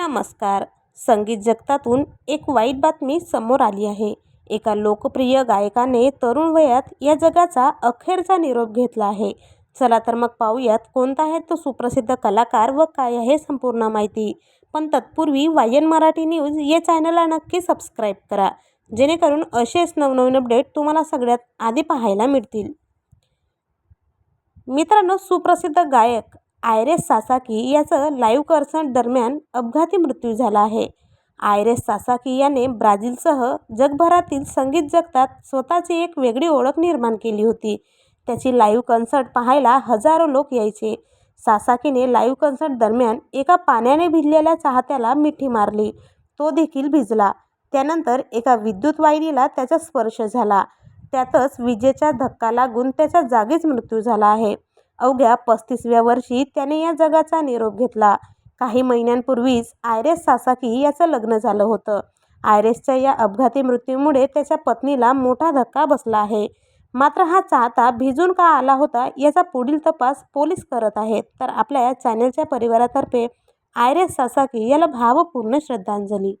नमस्कार. संगीत जगतातून एक वाईट बातमी समोर आली आहे. एका लोकप्रिय गायकाने तरुण वयात या जगाचा अखेरचा निरोप घेतला आहे. चला तर मग पाहूयात कोणता आहे तो सुप्रसिद्ध कलाकार व काय आहे संपूर्ण माहिती. पण तत्पूर्वी वायन मराठी न्यूज या चॅनलला नक्की सबस्क्राईब करा. जेणेकरून असेच नवनवीन अपडेट तुम्हाला सगळ्यात आधी पाहायला मिळतील. मित्रांनो सुप्रसिद्ध गायक आयरेस सासाकी याचं लाईव्ह कॉन्सर्ट दरम्यान अपघाती मृत्यू झाला आहे. आयरेस सासाकी याने ब्राझीलसह जगभरातील संगीत जगतात स्वतःची एक वेगळी ओळख निर्माण केली होती. त्याची लाईव्ह कॉन्सर्ट पाहायला हजारो लोक यायचे. सासाकीने लाईव्ह कॉन्सर्ट दरम्यान एका पाण्याने भिजलेल्या चाहत्याला मिठी मारली. तो देखील भिजला. त्यानंतर एका विद्युत वाहिनीला त्याचा स्पर्श झाला. त्यातच विजेचा धक्का लागून त्याच्या जागीच मृत्यू झाला आहे. अवघ्या पस्तीसव्या वर्षी त्याने या जगाचा निरोप घेतला. काही महिन्यांपूर्वीच आयरेस सासाकी याचं लग्न झालं होतं. आयरेसच्या या अपघाती मृत्यूमुळे त्याच्या पत्नीला मोठा धक्का बसला आहे. मात्र हा चाहता भिजून का आला होता याचा पुढील तपास पोलीस करत आहेत. तर आपल्या चॅनलच्या परिवारातर्फे आयरेस सासाकी याला भावपूर्ण श्रद्धांजली.